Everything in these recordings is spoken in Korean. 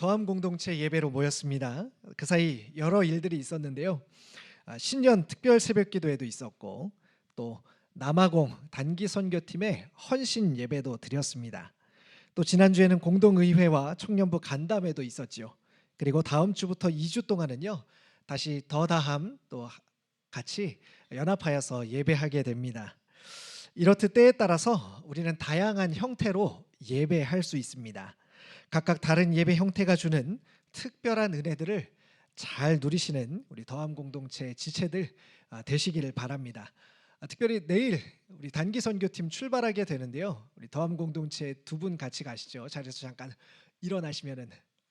더함 공동체 예배로 모였습니다. 그 사이 여러 일들이 있었는데요. 아, 신년 특별 새벽기도회도 있었고 또 남아공 단기 선교팀의 헌신 예배도 드렸습니다. 또 지난주에는 공동의회와 청년부 간담회도 있었지요. 그리고 다음 주부터 2주 동안은요. 다시 더다함 또 같이 연합하여서 예배하게 됩니다. 이렇듯 때에 따라서 우리는 다양한 형태로 예배할 수 있습니다. 각각 다른 예배 형태가 주는 특별한 은혜들을 잘 누리시는 우리 더함 공동체 지체들 아, 되시기를 바랍니다. 아, 특별히 내일 우리 단기 선교팀 출발하게 되는데요. 우리 더함 공동체 두 분 같이 가시죠. 자리에서 잠깐 일어나시면은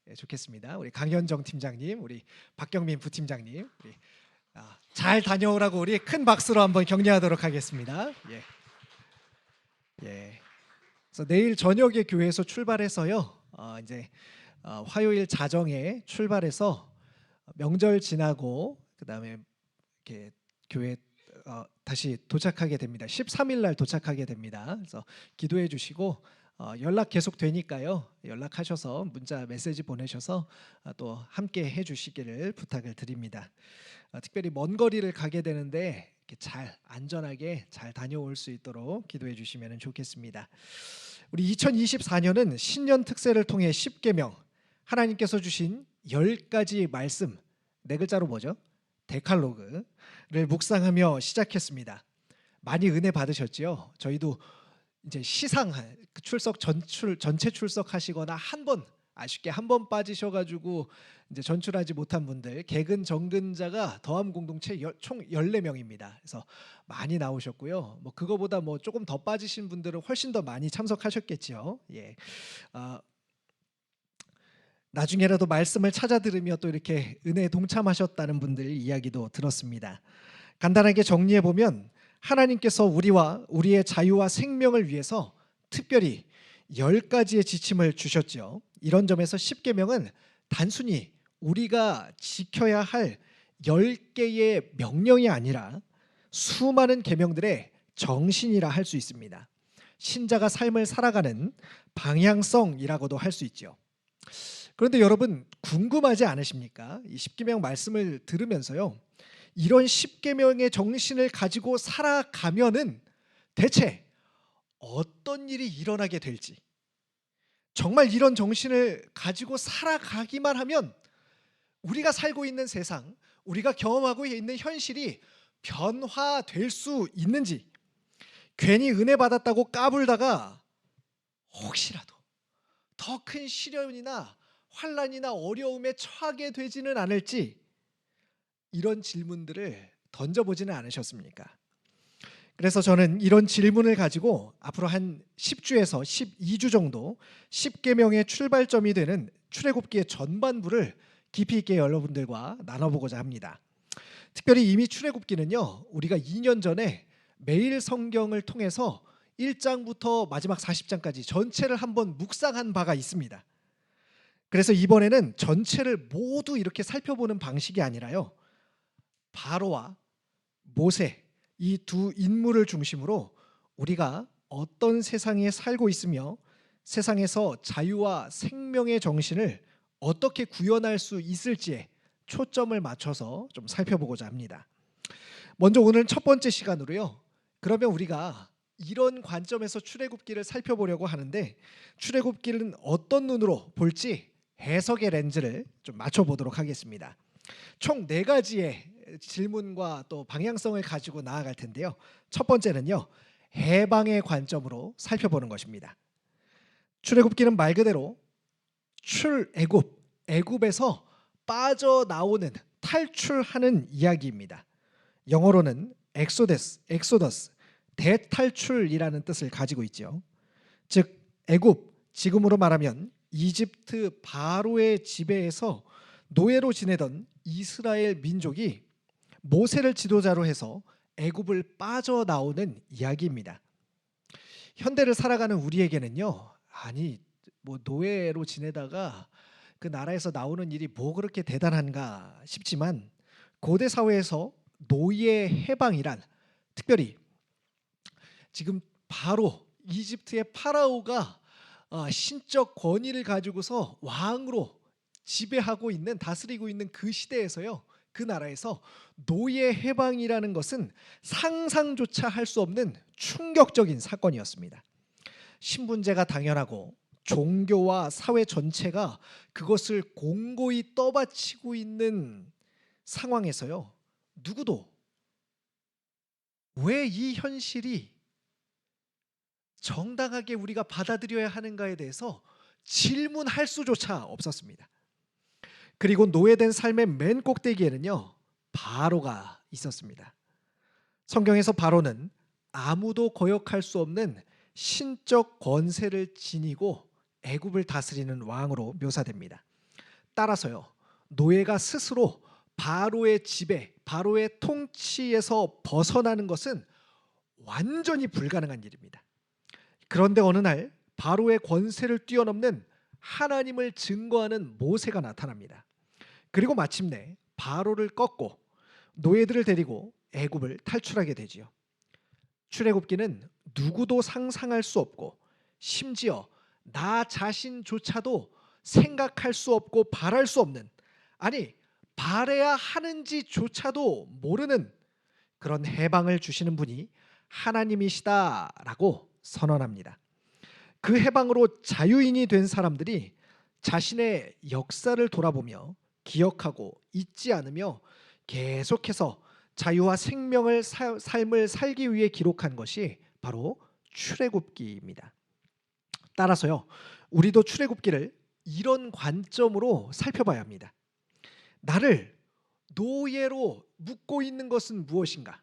예, 좋겠습니다. 우리 강현정 팀장님, 우리 박경민 부팀장님, 우리 아, 잘 다녀오라고 우리 큰 박수로 한번 격려하도록 하겠습니다. 예. 예. 그래서 내일 저녁에 교회에서 출발해서요. 어, 이제 어, 화요일 자정에 출발해서 명절 지나고 그 다음에 이렇게 교회 어, 다시 도착하게 됩니다. 13일 날 도착하게 됩니다. 그래서 기도해 주시고 어, 연락 계속 되니까요. 연락하셔서 문자 메시지 보내셔서 어, 또 함께 해 주시기를 부탁을 드립니다. 어, 특별히 먼 거리를 가게 되는데 이렇게 잘 안전하게 잘 다녀올 수 있도록 기도해 주시면 좋겠습니다. 우리 2024년은 신년 특세를 통해 10계명 하나님께서 주신 10가지 말씀 네 글자로 뭐죠? 데칼로그를 묵상하며 시작했습니다. 많이 은혜 받으셨지요? 저희도 이제 시상 그 출석 전출 전체 출석하시거나 한 번 아쉽게 한 번 빠지셔가지고 이제 전출하지 못한 분들 개근 정근자가 더함 공동체 여- 총 14명입니다. 그래서 많이 나오셨고요. 뭐 그거보다 뭐 조금 더 빠지신 분들은 훨씬 더 많이 참석하셨겠지요. 예. 아, 나중에라도 말씀을 찾아 들으며 또 이렇게 은혜에 동참하셨다는 분들 이야기도 들었습니다. 간단하게 정리해 보면 하나님께서 우리와 우리의 자유와 생명을 위해서 특별히 열 가지의 지침을 주셨죠. 이런 점에서 십계명은 단순히 우리가 지켜야 할열 개의 명령이 아니라 수많은 계명들의 정신이라 할 수 있습니다. 신자가 삶을 살아가는 방향성이라고도 할 수 있죠. 그런데 여러분 궁금하지 않으십니까? 이 십계명 말씀을 들으면서요. 이런 십계명의 정신을 가지고 살아가면은 대체 어떤 일이 일어나게 될지 정말 이런 정신을 가지고 살아가기만 하면 우리가 살고 있는 세상, 우리가 경험하고 있는 현실이 변화될 수 있는지 괜히 은혜 받았다고 까불다가 혹시라도 더 큰 시련이나 환란이나 어려움에 처하게 되지는 않을지 이런 질문들을 던져보지는 않으셨습니까? 그래서 저는 이런 질문을 가지고 앞으로 한 10주에서 12주 정도 10계명의 출발점이 되는 출애굽기의 전반부를 깊이 있게 여러분들과 나눠보고자 합니다. 특별히 이미 출애굽기는요. 우리가 2년 전에 매일 성경을 통해서 1장부터 마지막 40장까지 전체를 한번 묵상한 바가 있습니다. 그래서 이번에는 전체를 모두 이렇게 살펴보는 방식이 아니라요. 바로와 모세 이 두 인물을 중심으로 우리가 어떤 세상에 살고 있으며 세상에서 자유와 생명의 정신을 어떻게 구현할 수 있을지에 초점을 맞춰서 좀 살펴보고자 합니다. 먼저 오늘 첫 번째 시간으로요. 그러면 우리가 이런 관점에서 출애굽기를 살펴보려고 하는데 출애굽기는 어떤 눈으로 볼지 해석의 렌즈를 좀 맞춰 보도록 하겠습니다. 총 네 가지의 질문과 또 방향성을 가지고 나아갈 텐데요. 첫 번째는요. 해방의 관점으로 살펴보는 것입니다. 출애굽기는 말 그대로 출애굽, 애굽에서 빠져나오는 탈출하는 이야기입니다. 영어로는 엑소데스, 엑소더스, 대탈출이라는 뜻을 가지고 있죠. 즉 애굽, 지금으로 말하면 이집트 바로의 지배에서 노예로 지내던 이스라엘 민족이 모세를 지도자로 해서 애굽을 빠져나오는 이야기입니다. 현대를 살아가는 우리에게는요. 아니 뭐 노예로 지내다가 그 나라에서 나오는 일이 뭐 그렇게 대단한가 싶지만 고대 사회에서 노예 해방이란 특별히 지금 바로 이집트의 파라오가 어, 신적 권위를 가지고서 왕으로 지배하고 있는 다스리고 있는 그 시대에서요. 그 나라에서 노예 해방이라는 것은 상상조차 할 수 없는 충격적인 사건이었습니다. 신분제가 당연하고 종교와 사회 전체가 그것을 공고히 떠받치고 있는 상황에서요. 누구도 왜 이 현실이 정당하게 우리가 받아들여야 하는가에 대해서 질문할 수조차 없었습니다. 그리고 노예된 삶의 맨 꼭대기에는요. 바로가 있었습니다. 성경에서 바로는 아무도 거역할 수 없는 신적 권세를 지니고 애굽을 다스리는 왕으로 묘사됩니다. 따라서요. 노예가 스스로 바로의 지배, 바로의 통치에서 벗어나는 것은 완전히 불가능한 일입니다. 그런데 어느 날 바로의 권세를 뛰어넘는 하나님을 증거하는 모세가 나타납니다. 그리고 마침내 바로를 꺾고 노예들을 데리고 애굽을 탈출하게 되지요. 출애굽기는 누구도 상상할 수 없고 심지어 나 자신조차도 생각할 수 없고 바랄 수 없는 아니 바래야 하는지조차도 모르는 그런 해방을 주시는 분이 하나님이시다라고 선언합니다. 그 해방으로 자유인이 된 사람들이 자신의 역사를 돌아보며 기억하고 잊지 않으며 계속해서 자유와 생명을 사, 삶을 살기 위해 기록한 것이 바로 출애굽기입니다. 따라서요. 우리도 출애굽기를 이런 관점으로 살펴봐야 합니다. 나를 노예로 묶고 있는 것은 무엇인가?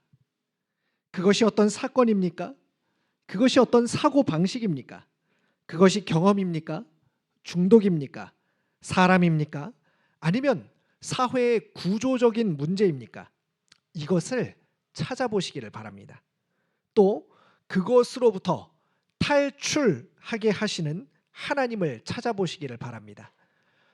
그것이 어떤 사건입니까? 그것이 어떤 사고 방식입니까? 그것이 경험입니까? 중독입니까? 사람입니까? 아니면 사회의 구조적인 문제입니까? 이것을 찾아보시기를 바랍니다. 또 그것으로부터 탈출 하게 하시는 하나님을 찾아보시기를 바랍니다.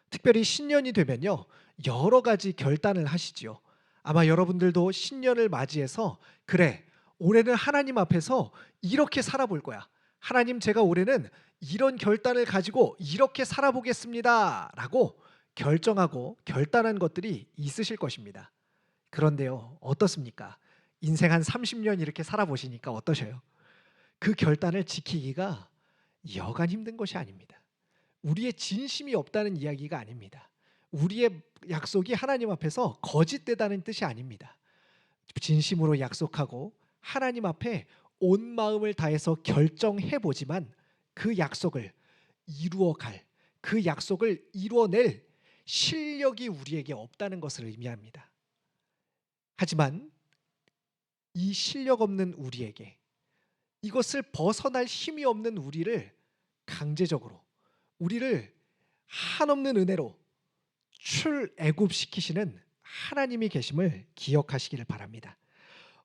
특별히 신년이 되면요. 여러 가지 결단을 하시지요. 아마 여러분들도 신년을 맞이해서 그래. 올해는 하나님 앞에서 이렇게 살아볼 거야. 하나님 제가 올해는 이런 결단을 가지고 이렇게 살아보겠습니다. 라고 결정하고 결단한 것들이 있으실 것입니다. 그런데요. 어떻습니까? 인생 한 30년 이렇게 살아보시니까 어떠셔요? 그 결단을 지키기가 여간 힘든 것이 아닙니다. 우리의 진심이 없다는 이야기가 아닙니다. 우리의 약속이 하나님 앞에서 거짓되다는 뜻이 아닙니다. 진심으로 약속하고 하나님 앞에 온 마음을 다해서 결정해 보지만 그 약속을 이루어 갈, 그 약속을 이루어낼 실력이 우리에게 없다는 것을 의미합니다. 하지만 이 실력 없는 우리에게 이것을 벗어날 힘이 없는 우리를 강제적으로 우리를 한없는 은혜로 출애굽시키시는 하나님이 계심을 기억하시기를 바랍니다.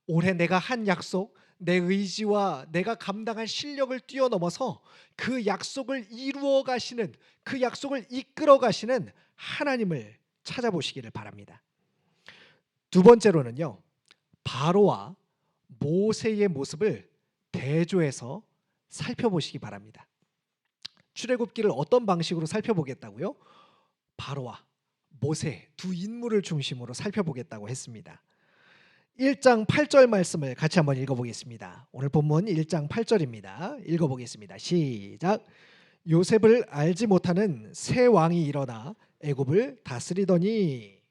올해 내가 한 약속, 내 의지와 내가 감당할 실력을 뛰어넘어서 그 약속을 이루어 가시는 그 약속을 이끌어 가시는 하나님을 찾아보시기를 바랍니다. 두 번째로는요. 바로와 모세의 모습을 대조해서 살펴보시기 바랍니다. 출애굽기를 어떤 방식으로 살펴보겠다고요? 바로와 모세 두 인물을 중심으로 살펴보겠다고 했습니다. 1장 8절 말씀을 같이 한번 읽어보겠습니다. 오늘 본문 1장 8절입니다. 읽어보겠습니다. 시작. 요셉을 알지 못하는 새 왕이 일어나 애굽을 다스리더니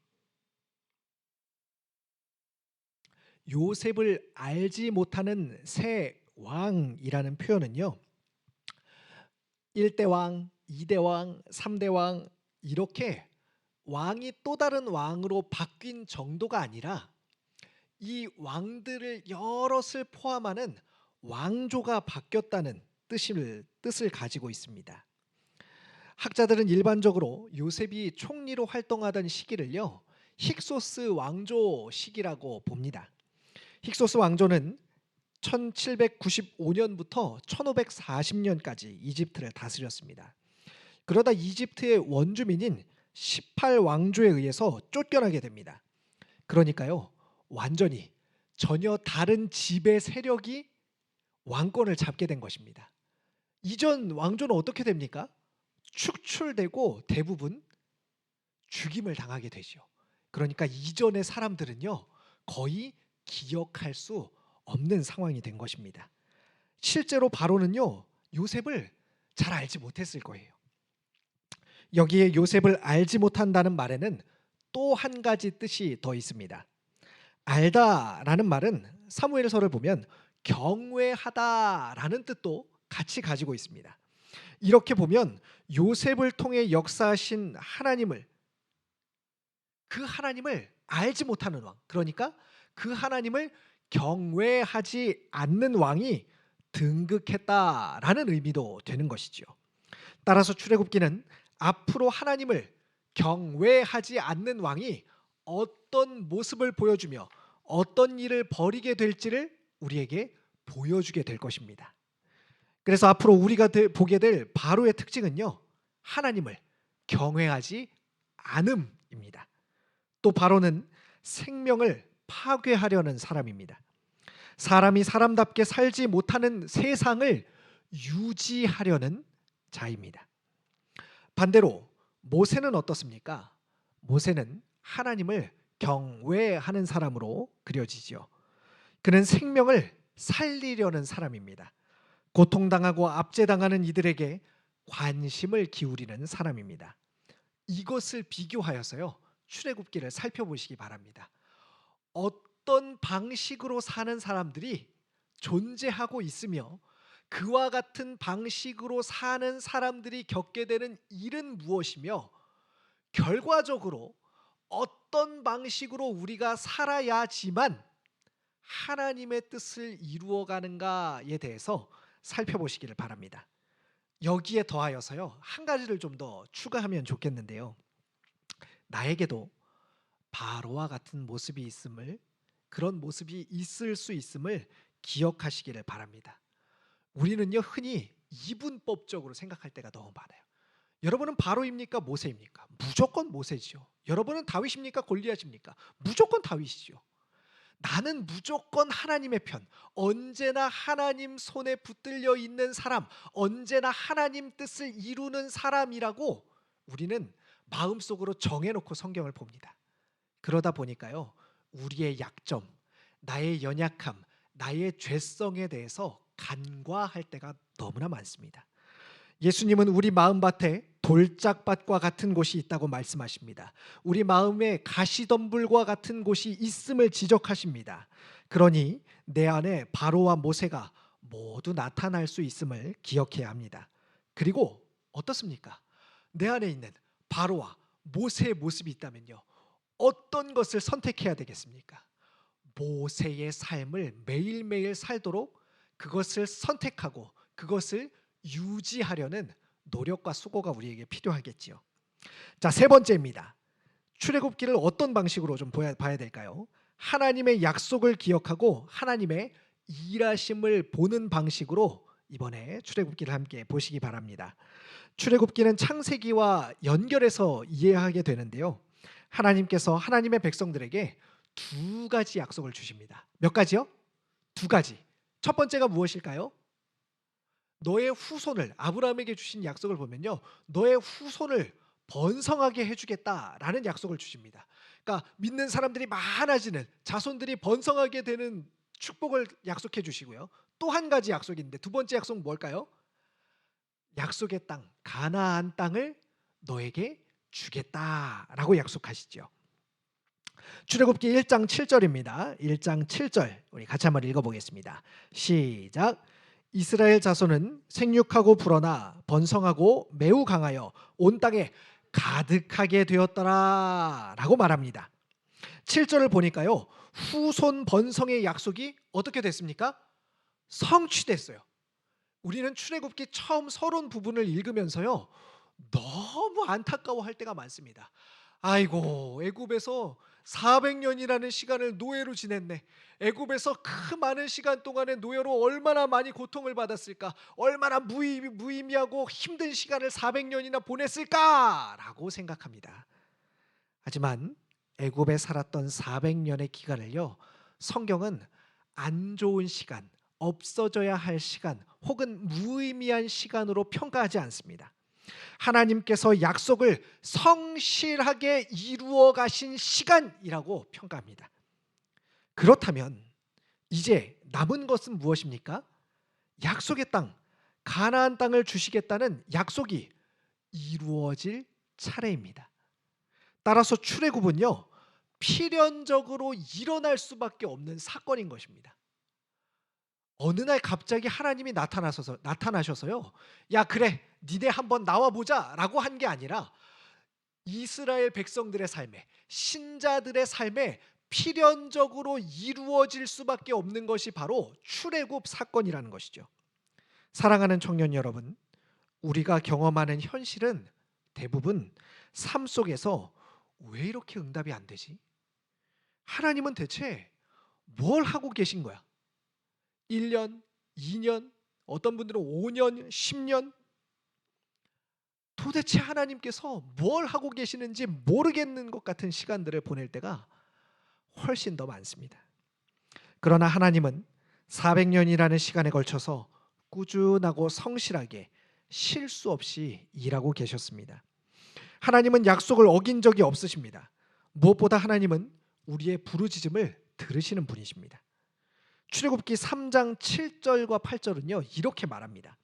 요셉을 알지 못하는 새 왕이라는 표현은요. 1대 왕, 2대 왕, 3대 왕 이렇게 왕이 또 다른 왕으로 바뀐 정도가 아니라 이 왕들을 여럿을 포함하는 왕조가 바뀌었다는 뜻을 뜻을 가지고 있습니다. 학자들은 일반적으로 요셉이 총리로 활동하던 시기를요. 힉소스 왕조 시기라고 봅니다. 힉소스 왕조는 1795년부터 1540년까지 이집트를 다스렸습니다. 그러다 이집트의 원주민인 18왕조에 의해서 쫓겨나게 됩니다. 그러니까요. 완전히 전혀 다른 지배 세력이 왕권을 잡게 된 것입니다. 이전 왕조는 어떻게 됩니까? 축출되고 대부분 죽임을 당하게 되죠. 그러니까 이전의 사람들은요 거의 기억할 수 없는 상황이 된 것입니다. 실제로 바로는요 요셉을 잘 알지 못했을 거예요. 여기에 요셉을 알지 못한다는 말에는 또 한 가지 뜻이 더 있습니다. 알다라는 말은 사무엘서를 보면 경외하다라는 뜻도 같이 가지고 있습니다. 이렇게 보면 요셉을 통해 역사하신 하나님을 그 하나님을 알지 못하는 왕, 그러니까 그 하나님을 경외하지 않는 왕이 등극했다라는 의미도 되는 것이죠. 따라서 출애굽기는 앞으로 하나님을 경외하지 않는 왕이 어떤 모습을 보여주며 어떤 일을 벌이게 될지를 우리에게 보여주게 될 것입니다. 그래서 앞으로 우리가 들- 보게 될 바로의 특징은요. 하나님을 경외하지 않음입니다. 또 바로는 생명을 파괴하려는 사람입니다. 사람이 사람답게 살지 못하는 세상을 유지하려는 자입니다. 반대로 모세는 어떻습니까? 모세는 하나님을 경외하는 사람으로 그려지죠. 그는 생명을 살리려는 사람입니다. 고통당하고 압제당하는 이들에게 관심을 기울이는 사람입니다. 이것을 비교하여서요. 출애굽기를 살펴보시기 바랍니다. 어떤 방식으로 사는 사람들이 존재하고 있으며 그와 같은 방식으로 사는 사람들이 겪게 되는 일은 무엇이며 결과적으로 어떤 방식으로 우리가 살아야지만 하나님의 뜻을 이루어가는가에 대해서 살펴보시기를 바랍니다. 여기에 더하여서요 한 가지를 좀 더 추가하면 좋겠는데요. 나에게도 바로와 같은 모습이 있음을 그런 모습이 있을 수 있음을 기억하시기를 바랍니다. 우리는요 흔히 이분법적으로 생각할 때가 너무 많아요. 여러분은 바로입니까 모세입니까? 무조건 모세지요. 여러분은 다윗입니까 골리앗입니까? 무조건 다윗이죠. 나는 무조건 하나님의 편, 언제나 하나님 손에 붙들려 있는 사람, 언제나 하나님 뜻을 이루는 사람이라고 우리는 마음속으로 정해놓고 성경을 봅니다. 그러다 보니까요, 우리의 약점, 나의 연약함, 나의 죄성에 대해서 간과할 때가 너무나 많습니다. 예수님은 우리 마음밭에 돌짝밭과 같은 곳이 있다고 말씀하십니다. 우리 마음에 가시덤불과 같은 곳이 있음을 지적하십니다. 그러니 내 안에 바로와 모세가 모두 나타날 수 있음을 기억해야 합니다. 그리고 어떻습니까? 내 안에 있는 바로와 모세의 모습이 있다면요. 어떤 것을 선택해야 되겠습니까? 모세의 삶을 매일매일 살도록 그것을 선택하고 그것을 유지하려는 노력과 수고가 우리에게 필요하겠지요. 자, 세 번째입니다. 출애굽기를 어떤 방식으로 좀 보야, 봐야 될까요? 하나님의 약속을 기억하고 하나님의 일하심을 보는 방식으로 이번에 출애굽기를 함께 보시기 바랍니다. 출애굽기는 창세기와 연결해서 이해하게 되는데요. 하나님께서 하나님의 백성들에게 두 가지 약속을 주십니다. 몇 가지요? 두 가지. 첫 번째가 무엇일까요? 너의 후손을 아브라함에게 주신 약속을 보면요. 너의 후손을 번성하게 해주겠다라는 약속을 주십니다. 그러니까 믿는 사람들이 많아지는 자손들이 번성하게 되는 축복을 약속해 주시고요. 또 한 가지 약속인데 두 번째 약속은 뭘까요? 약속의 땅 가나안 땅을 너에게 주겠다라고 약속하시죠. 출애굽기 1장 7절입니다. 1장 7절 우리 같이 한번 읽어보겠습니다. 시작. 이스라엘 자손은 생육하고 불어나 번성하고 매우 강하여 온 땅에 가득하게 되었더라라고 말합니다. 7절을 보니까요. 후손 번성의 약속이 어떻게 됐습니까? 성취됐어요. 우리는 출애굽기 처음 서론 부분을 읽으면서요. 너무 안타까워할 때가 많습니다. 아이고 애굽에서 400년이라는 시간을 노예로 지냈네. 애굽에서 그 많은 시간 동안에 노예로 얼마나 많이 고통을 받았을까? 얼마나 무의, 무의미하고 힘든 시간을 400년이나 보냈을까라고 생각합니다. 하지만 애굽에 살았던 400년의 기간을요. 성경은 안 좋은 시간, 없어져야 할 시간 혹은 무의미한 시간으로 평가하지 않습니다. 하나님께서 약속을 성실하게 이루어 가신 시간이라고 평가합니다. 그렇다면 이제 남은 것은 무엇입니까? 약속의 땅, 가나안 땅을 주시겠다는 약속이 이루어질 차례입니다. 따라서 출애굽은요. 필연적으로 일어날 수밖에 없는 사건인 것입니다. 어느 날 갑자기 하나님이 나타나셔서 나타나셔서요. 야 그래 니네 한번 나와 보자라고 한 게 아니라 이스라엘 백성들의 삶에 신자들의 삶에 필연적으로 이루어질 수밖에 없는 것이 바로 출애굽 사건이라는 것이죠. 사랑하는 청년 여러분, 우리가 경험하는 현실은 대부분 삶 속에서 왜 이렇게 응답이 안 되지? 하나님은 대체 뭘 하고 계신 거야? 1년, 2년, 어떤 분들은 5년, 10년 도대체 하나님께서 뭘 하고 계시는지 모르겠는 것 같은 시간들을 보낼 때가 훨씬 더 많습니다. 그러나 하나님은 400년이라는 시간에 걸쳐서 꾸준하고 성실하게 실수 없이 일하고 계셨습니다. 하나님은 약속을 어긴 적이 없으십니다. 무엇보다 하나님은 우리의 부르짖음을 들으시는 분이십니다. 출애굽기 3장 7절과 8절은요. 이렇게 말합니다.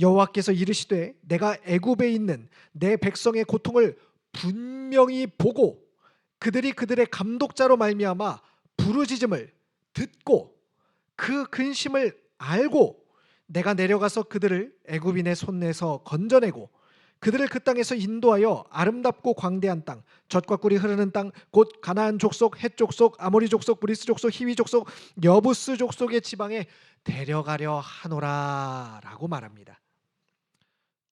여호와께서 이르시되 내가 애굽에 있는 내 백성의 고통을 분명히 보고 그들이 그들의 감독자로 말미암아 부르짖음을 듣고 그 근심을 알고 내가 내려가서 그들을 애굽인의 손에서 건져내고 그들을 그 땅에서 인도하여 아름답고 광대한 땅, 젖과 꿀이 흐르는 땅, 곧 가나안 족속, 헷 족속, 아모리 족속, 브리스 족속, 히위 족속, 여부스 족속의 지방에 데려가려 하노라라고 말합니다.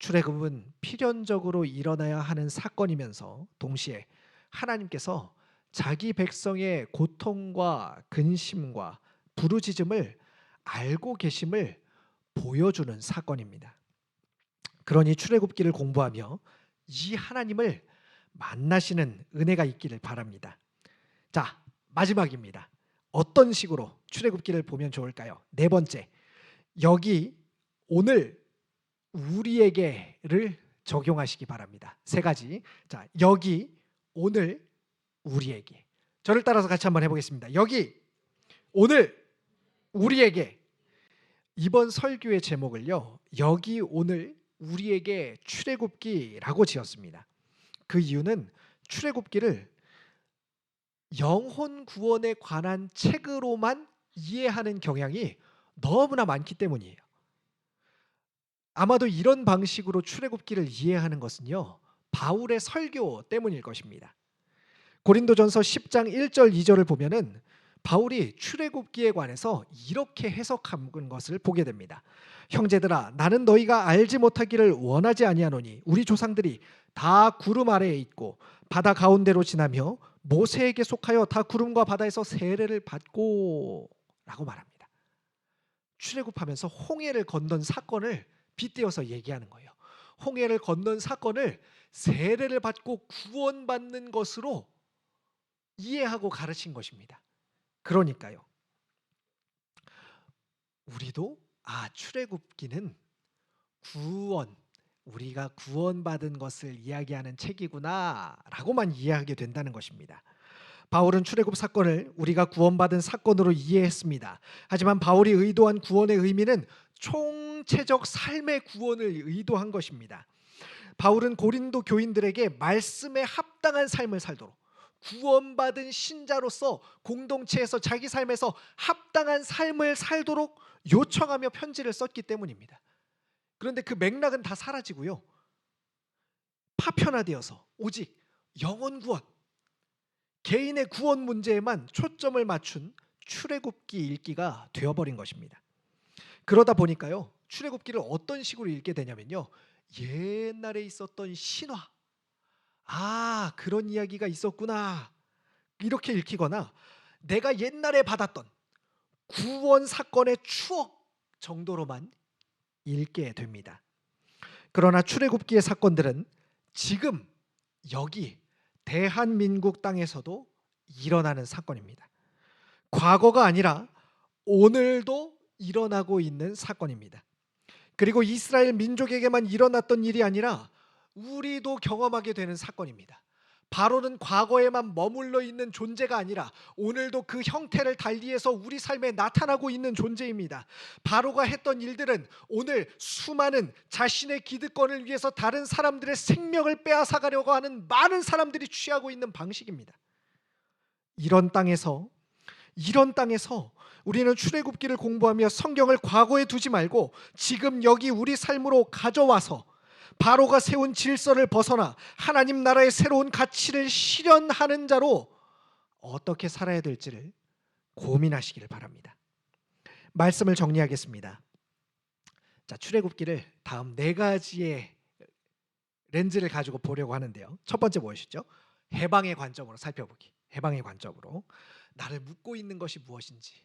출애굽은 필연적으로 일어나야 하는 사건이면서 동시에 하나님께서 자기 백성의 고통과 근심과 부르짖음을 알고 계심을 보여주는 사건입니다. 그러니 출애굽기를 공부하며 이 하나님을 만나시는 은혜가 있기를 바랍니다. 자, 마지막입니다. 어떤 식으로 출애굽기를 보면 좋을까요? 네 번째. 여기 오늘 우리에게를 적용하시기 바랍니다. 세 가지. 자, 여기 오늘 우리에게. 저를 따라서 같이 한번 해 보겠습니다. 여기 오늘 우리에게 이번 설교의 제목을요. 여기 오늘 우리에게 출애굽기라고 지었습니다. 그 이유는 출애굽기를 영혼 구원에 관한 책으로만 이해하는 경향이 너무나 많기 때문이에요. 아마도 이런 방식으로 출애굽기를 이해하는 것은요. 바울의 설교 때문일 것입니다. 고린도전서 10장 1절 2절을 보면은 바울이 출애굽기에 관해서 이렇게 해석한 것을 보게 됩니다. 형제들아 나는 너희가 알지 못하기를 원하지 아니하노니 우리 조상들이 다 구름 아래에 있고 바다 가운데로 지나며 모세에게 속하여 다 구름과 바다에서 세례를 받고 라고 말합니다. 출애굽하면서 홍해를 건넌 사건을 빗대어서 얘기하는 거예요. 홍해를 건넌 사건을 세례를 받고 구원받는 것으로 이해하고 가르친 것입니다. 그러니까요. 우리도 아 출애굽기는 구원 우리가 구원받은 것을 이야기하는 책이구나라고만 이해하게 된다는 것입니다. 바울은 출애굽 사건을 우리가 구원받은 사건으로 이해했습니다. 하지만 바울이 의도한 구원의 의미는 총체적 삶의 구원을 의도한 것입니다. 바울은 고린도 교인들에게 말씀에 합당한 삶을 살도록 구원받은 신자로서 공동체에서 자기 삶에서 합당한 삶을 살도록 요청하며 편지를 썼기 때문입니다. 그런데 그 맥락은 다 사라지고요. 파편화되어서 오직 영혼 구원, 개인의 구원 문제에만 초점을 맞춘 출애굽기 읽기가 되어버린 것입니다. 그러다 보니까요. 출애굽기를 어떤 식으로 읽게 되냐면요. 옛날에 있었던 신화 아, 그런 이야기가 있었구나. 이렇게 읽히거나 내가 옛날에 받았던 구원 사건의 추억 정도로만 읽게 됩니다. 그러나 출애굽기의 사건들은 지금 여기 대한민국 땅에서도 일어나는 사건입니다. 과거가 아니라 오늘도 일어나고 있는 사건입니다. 그리고 이스라엘 민족에게만 일어났던 일이 아니라 우리도 경험하게 되는 사건입니다. 바로는 과거에만 머물러 있는 존재가 아니라 오늘도 그 형태를 달리해서 우리 삶에 나타나고 있는 존재입니다. 바로가 했던 일들은 오늘 수많은 자신의 기득권을 위해서 다른 사람들의 생명을 빼앗아 가려고 하는 많은 사람들이 취하고 있는 방식입니다. 이런 땅에서 이런 땅에서 우리는 출애굽기를 공부하며 성경을 과거에 두지 말고 지금 여기 우리 삶으로 가져와서 바로가 세운 질서를 벗어나 하나님 나라의 새로운 가치를 실현하는 자로 어떻게 살아야 될지를 고민하시기를 바랍니다. 말씀을 정리하겠습니다. 자, 출애굽기를 다음 네 가지의 렌즈를 가지고 보려고 하는데요. 첫 번째 무엇이죠? 해방의 관점으로 살펴보기. 해방의 관점으로 나를 묶고 있는 것이 무엇인지,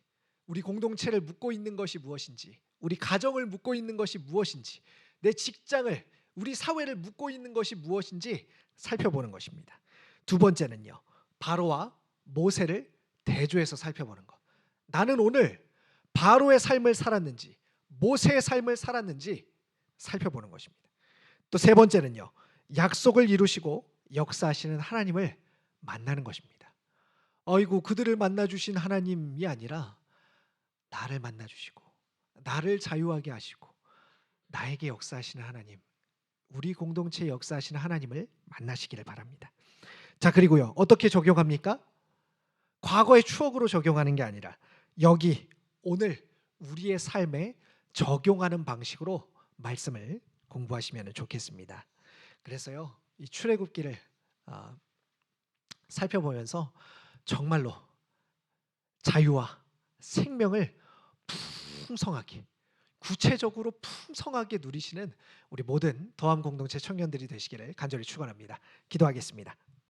우리 공동체를 묶고 있는 것이 무엇인지, 우리 가정을 묶고 있는 것이 무엇인지, 내 직장을 우리 사회를 묶고 있는 것이 무엇인지 살펴보는 것입니다. 두 번째는요. 바로와 모세를 대조해서 살펴보는 것. 나는 오늘 바로의 삶을 살았는지 모세의 삶을 살았는지 살펴보는 것입니다. 또 세 번째는요. 약속을 이루시고 역사하시는 하나님을 만나는 것입니다. 어이구 그들을 만나 주신 하나님이 아니라 나를 만나 주시고 나를 자유하게 하시고 나에게 역사하시는 하나님 우리 공동체 역사하시는 하나님을 만나시기를 바랍니다. 자, 그리고요. 어떻게 적용합니까? 과거의 추억으로 적용하는 게 아니라 여기 오늘 우리의 삶에 적용하는 방식으로 말씀을 공부하시면 좋겠습니다. 그래서요. 이 출애굽기를 아, 살펴보면서 정말로 자유와 생명을 풍성하게 구체적으로 풍성하게 누리시는 우리 모든 더함 공동체 청년들이 되시기를 간절히 축원합니다. 기도하겠습니다.